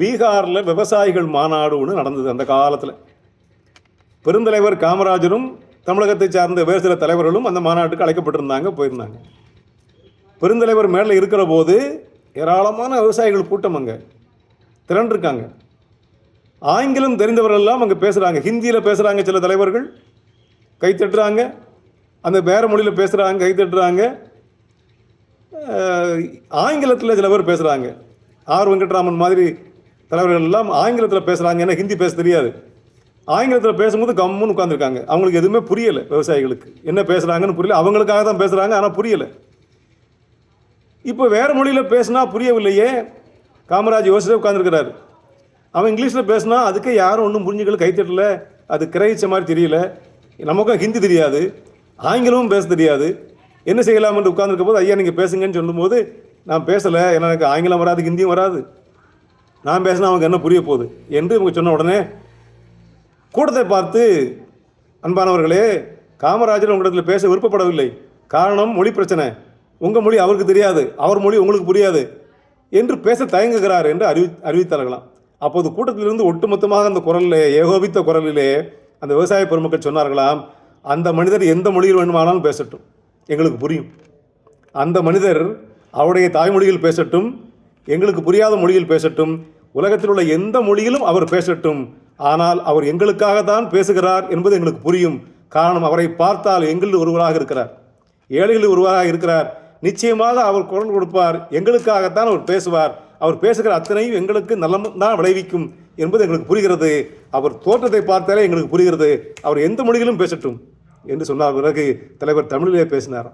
பீகாரில் விவசாயிகள் மாநாடு ஒன்று நடந்தது அந்த காலத்தில். பெருந்தலைவர் காமராஜரும் தமிழகத்தை சார்ந்த வேறு சில தலைவர்களும் அந்த மாநாட்டுக்கு அழைக்கப்பட்டிருந்தாங்க போயிருந்தாங்க. பெருந்தலைவர் மேலே இருக்கிற போது ஏராளமான விவசாயிகள் கூட்டம் அங்கே. திரண்டிருக்காங்க. ஆங்கிலம் தெரிந்தவரெல்லாம் அங்கே பேசுகிறாங்க ஹிந்தியில் பேசுகிறாங்க சில தலைவர்கள். கை தட்டுறாங்க. அந்த வேறு மொழியில் பேசுகிறாங்க கை தட்டுறாங்க. ஆங்கிலத்தில் சில பேர் பேசுகிறாங்க ஆர் வெங்கட்ராமன் மாதிரி தலைவர்கள் எல்லாம் ஆங்கிலத்தில் பேசுகிறாங்க ஏன்னா ஹிந்தி பேச தெரியாது. ஆங்கிலத்தில் பேசும்போது கம்முன்னு உட்காந்துருக்காங்க அவங்களுக்கு எதுவுமே புரியலை விவசாயிகளுக்கு. என்ன பேசுகிறாங்கன்னு புரியல. அவங்களுக்காக தான் பேசுகிறாங்க ஆனால் புரியலை. இப்போ வேறு மொழியில் பேசினா புரியவில்லையே. காமராஜ் யோசிச்சு உட்காந்துருக்கிறாரு அவன் இங்கிலீஷில் பேசினா அதுக்கு யாரும் ஒன்றும் புரிஞ்சுக்கல கைத்தட்டல அது கிரகிச்ச மாதிரி தெரியல. நமக்கும் ஹிந்தி தெரியாது. ஆங்கிலமும் பேச தெரியாது. என்ன செய்யலாம் என்று போது ஐயா நீங்கள் பேசுங்கன்னு சொல்லும்போது நான் பேசலை. ஏன்னா எனக்கு ஆங்கிலம் வராது ஹிந்தியும் வராது. நான் பேசினா அவங்க என்ன புரிய போகுது? என்று இவங்க சொன்ன உடனே கூட்டத்தை பார்த்து அன்பானவர்களே காமராஜர் உங்களிடத்தில் பேச விருப்பப்படவில்லை. காரணம் மொழி பிரச்சனை. உங்கள் மொழி அவருக்கு தெரியாது. அவர் மொழி உங்களுக்கு புரியாது. என்று பேச தயங்குகிறார் என்று அறிவி அறிவித்தார்களாம். அப்போது கூட்டத்திலிருந்து ஒட்டுமொத்தமாக அந்த குரலிலே ஏகோபித்த குரலிலே அந்த விவசாய பெருமக்கள் சொன்னார்களாம் அந்த மனிதர் எந்த மொழியில் வேண்டுமானாலும் பேசட்டும். எங்களுக்கு புரியும். அந்த மனிதர் அவருடைய தாய்மொழியில் பேசட்டும். எங்களுக்கு புரியாத மொழியில் பேசட்டும். உலகத்தில் உள்ள எந்த மொழியிலும் அவர் பேசட்டும். ஆனால் அவர் எங்களுக்காகத்தான் பேசுகிறார் என்பது எங்களுக்கு புரியும். காரணம் அவரை பார்த்தால் எங்களில் ஒருவராக இருக்கிறார். ஏழைகளில் ஒருவராக இருக்கிறார். நிச்சயமாக அவர் குரல் கொடுப்பார். எங்களுக்காகத்தான் அவர் பேசுவார். அவர் பேசுகிற அத்தனையும் எங்களுக்கு நலம் தான் விளைவிக்கும் என்பது எங்களுக்கு புரிகிறது. அவர் தோற்றத்தை பார்த்தாலே எங்களுக்கு புரிகிறது. அவர் எந்த மொழியிலும் பேசட்டும் என்று சொன்னார் பிறகு தலைவர் தமிழிலே பேசினார்